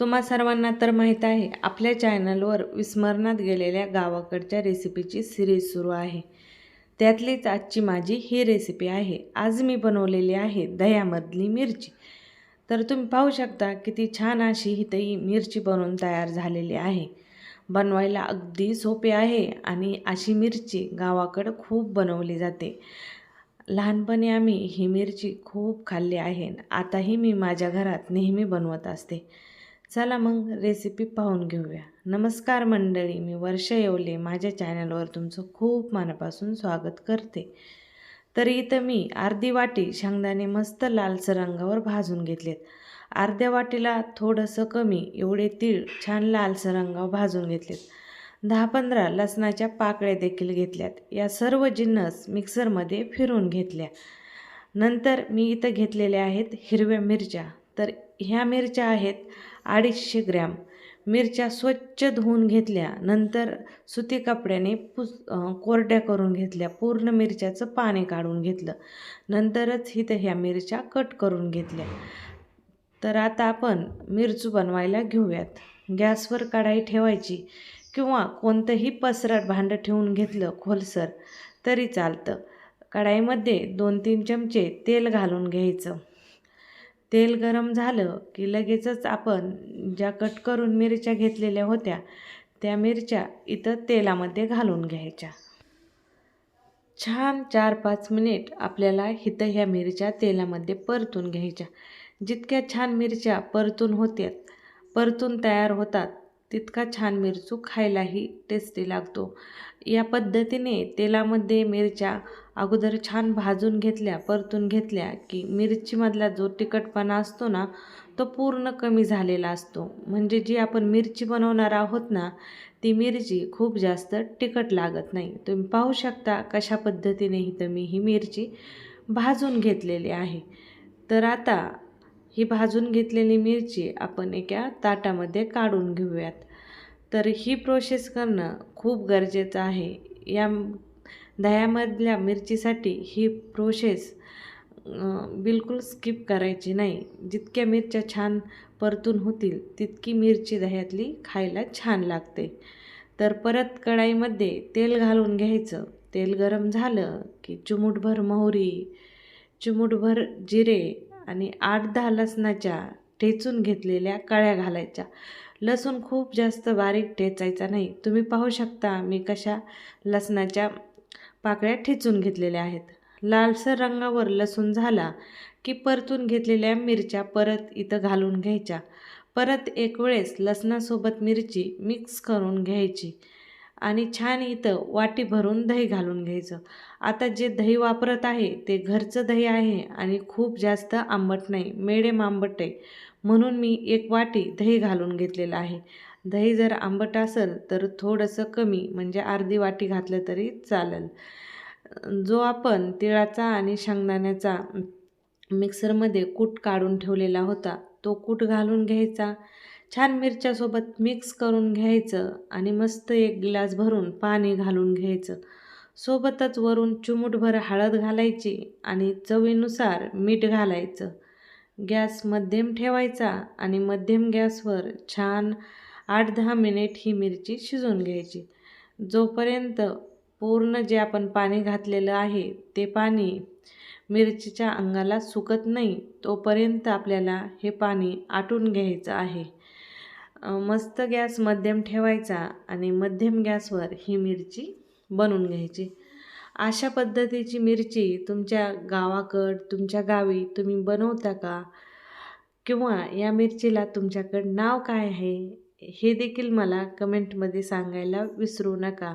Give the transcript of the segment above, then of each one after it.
तुम्हा सर्वांना तर माहीत आहे आपल्या चॅनलवर विस्मरणात गेलेल्या गावाकडच्या रेसिपीची सिरीज सुरू आहे. त्यातलीच आजची माझी ही रेसिपी आहे. आज मी बनवलेली आहे दह्यामधली मिरची. तर तुम्ही पाहू शकता किती छान अशी ही ही मिरची बनवून तयार झालेली आहे. बनवायला अगदी सोपे आहे आणि अशी मिरची गावाकडं खूप बनवली जाते. लहानपणी आम्ही ही मिरची खूप खाल्ली आहे. आताही मी माझ्या घरात नेहमी बनवत असते. चला मग रेसिपी पाहून घेऊया. नमस्कार मंडळी मी वर्ष येवले. माझ्या चॅनलवर तुमचं खूप मनापासून स्वागत करते. तर इथं मी अर्धी वाटी शेंगदाणे मस्त लालसर रंगावर भाजून घेतलेत. अर्ध्या वाटीला थोडंसं कमी एवढे तीळ छान लालसर रंगावर भाजून घेतलेत. दहा पंधरा लसणाच्या पाकळ्या देखील घेतल्यात. या सर्व जिन्नस मिक्सरमध्ये फिरून घेतल्या. नंतर मी इथं घेतलेल्या आहेत हिरव्या मिरच्या. तर ह्या मिरच्या आहेत अडीचशे ग्रॅम मिरच्या स्वच्छ धुवून घेतल्या. नंतर सुती कपड्याने पुस कोरड्या करून घेतल्या. पूर्ण मिरच्याचं पाणी काढून घेतलं. नंतरच इथं ह्या मिरच्या कट करून घेतल्या. तर आता आपण मिरचू बनवायला घेऊयात. गॅसवर कढाई ठेवायची किंवा कोणतंही पसरट भांडं ठेवून घेतलं खोलसर तरी चालतं. कढाईमध्ये दोन तीन चमचे तेल घालून घ्यायचं. तेल गरम झालं की लगेचच आपण ज्या कट करून मिरच्या घेतलेल्या होत्या त्या मिरच्या इथं तेलामध्ये घालून घ्यायच्या. छान चार पाच मिनिट आपल्याला इथं ह्या मिरच्या तेलामध्ये परतून घ्यायच्या. जितक्या छान मिरच्या परतून होत्यात परतून तयार होतात तितका छान मिरचू खायलाही टेस्टी लागतो. या पद्धतीने तेलामध्ये मिरच्या अगोदर छान भाजून घेतल्या परतून घेतल्या की मिरचीमधला जो तिखटपणा असतो ना तो पूर्ण कमी झालेला असतो. म्हणजे जी आपण मिरची बनवणार आहोत ना ती मिरची खूप जास्त तिखट लागत नाही. तुम्ही पाहू शकता कशा पद्धतीने इथं मी ही मिरची भाजून घेतलेली आहे. तर आता ही भाजून घेतलेली मिरची आपण एका ताटामध्ये काढून घेऊयात. तर ही प्रोसेस करणं खूप गरजेचं आहे. या दह्यामधल्या मिरचीसाठी ही प्रोसेस बिलकुल स्किप करायची नाही. जितक्या मिरच्या छान परतून होतील तितकी मिरची दह्यातली खायला छान लागते. तर परत कढाईमध्ये तेल घालून घ्यायचं. तेल गरम झालं की चिमूटभर मोहरी चिमूटभर जिरे आणि आठ दहा लसणाच्या ठेचून घेतलेल्या कळ्या घालायच्या. लसूण खूप जास्त बारीक ठेचायचा नाही. तुम्ही पाहू शकता मी कशा लसणाच्या पाकळ्या ठेचून घेतलेल्या आहेत. लालसर रंगावर लसूण झाला की परतून घेतलेल्या मिरच्या परत इथं घालून घ्यायच्या. परत एक वेळेस लसणासोबत मिरची मिक्स करून घ्यायची. आणि छान इथं वाटी भरून दही घालून घ्यायचं. आता जे दही वापरत आहे ते घरचं दही आहे आणि खूप जास्त आंबट नाही मेडेम आंबट आहे. म्हणून मी एक वाटी दही घालून घेतलेलं आहे. दही जर आंबट असेल तर थोडंसं कमी म्हणजे अर्धी वाटी घातलं तरी चालेल. जो आपण तिळाचा आणि शेंगदाण्याचा मिक्सरमध्ये कूट काढून ठेवलेला होता तो कूट घालून घ्यायचा. छान मिरच्यासोबत मिक्स करून घ्यायचं आणि मस्त एक ग्लास भरून पाणी घालून घ्यायचं. सोबतच वरून चिमूटभर हळद घालायची आणि चवीनुसार मीठ घालायचं. गॅस मध्यम ठेवायचा आणि मध्यम गॅसवर छान आठ दहा मिनिट ही मिरची शिजवून घ्यायची. जोपर्यंत पूर्ण जे आपण पाणी घातलेलं आहे ते पाणी मिरचीच्या अंगाला सुकत नाही तोपर्यंत आपल्याला हे पाणी आटून घ्यायचं आहे. मस्त गॅस मध्यम ठेवायचा आणि मध्यम गॅसवर ही मिरची बनवून घ्यायची. अशा पद्धतीची मिरची तुमच्या गावाकड तुमच्या गावी तुम्ही बनवता का? किंवा या मिरचीला तुमच्याकडं नाव काय आहे? हे देखील मला कमेंटमध्ये सांगायला विसरू नका.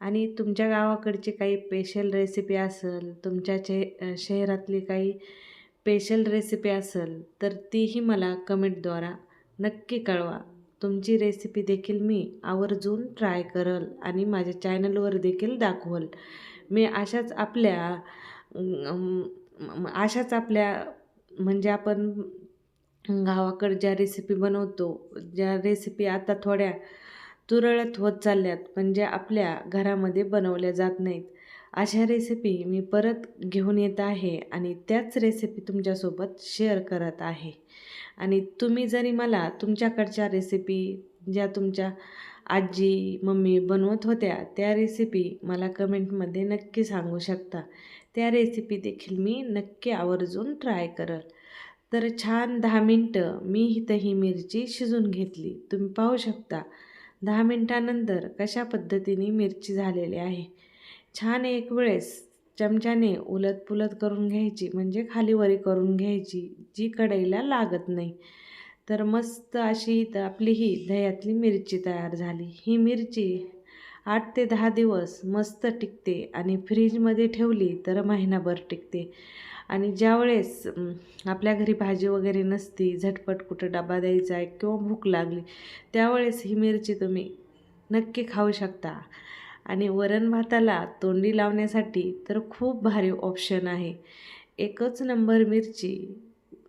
आणि तुमच्या गावाकडची काही स्पेशल रेसिपी असेल तुमच्या चे शहरातली काही स्पेशल रेसिपी असेल तर तीही मला कमेंटद्वारा नक्की कळवा. तुमची रेसिपी देखील मी आवर्जून ट्राय करल आणि माझ्या चॅनलवर देखील दाखवल. मी अशाच आपल्या अशाच आपल्या म्हणजे आपण गावाकडे ज्या रेसिपी बनवतो ज्या रेसिपी आता थोड्या तुरळत होत चालल्यात म्हणजे आपल्या घरामध्ये बनवल्या जात नाहीत अशा रेसिपी मी परत घेऊन येत आहे आणि त्याच रेसिपी तुमच्यासोबत शेअर करत आहे. आणि तुम्ही जरी मला तुमच्याकडच्या रेसिपी ज्या तुमच्या आजी मम्मी बनवत होत्या त्या रेसिपी मला कमेंटमध्ये नक्की सांगू शकता. त्या रेसिपी देखील मी नक्की आवर्जून ट्राय करल. तर छान दहा मिनटं मी इथं ही मिरची शिजून घेतली. तुम्ही पाहू शकता दहा मिनटानंतर कशा पद्धतीने मिरची झालेली आहे. छान एक वेळेस चमच्याने उलतपुलत करून घ्यायची म्हणजे खालीवरी करून घ्यायची जी कढईला लागत नाही. तर मस्त अशी तर आपली ही दह्यातली मिरची तयार झाली. ही मिरची आठ ते दहा दिवस मस्त टिकते आणि फ्रीजमध्ये ठेवली तर महिनाभर टिकते. आणि ज्यावेळेस आपल्या घरी भाजी वगैरे नसती झटपट कुठं डबा द्यायचा आहे किंवा भूक लागली त्यावेळेस ही मिरची तुम्ही नक्की खाऊ शकता. आणि वरण भाताला तोंडी लावण्यासाठी तर खूप भारी ऑप्शन आहे. एकच नंबर मिरची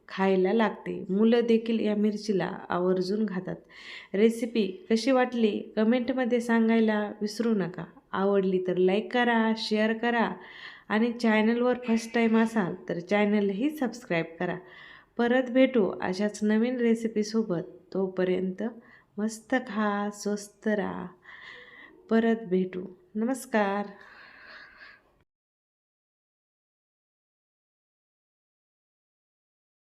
खायला लागते. मुलं देखील या मिरचीला आवर्जून खातात. रेसिपी कशी वाटली? कमेंटमध्ये सांगायला विसरू नका. आवडली तर लाईक करा शेअर करा आणि चॅनलवर फर्स्ट टाईम असाल तर चॅनलही सबस्क्राईब करा. परत भेटू अशाच नवीन रेसिपीसोबत तोपर्यंत मस्त खा स्वस्त राहा. परत भेटू. नमस्कार.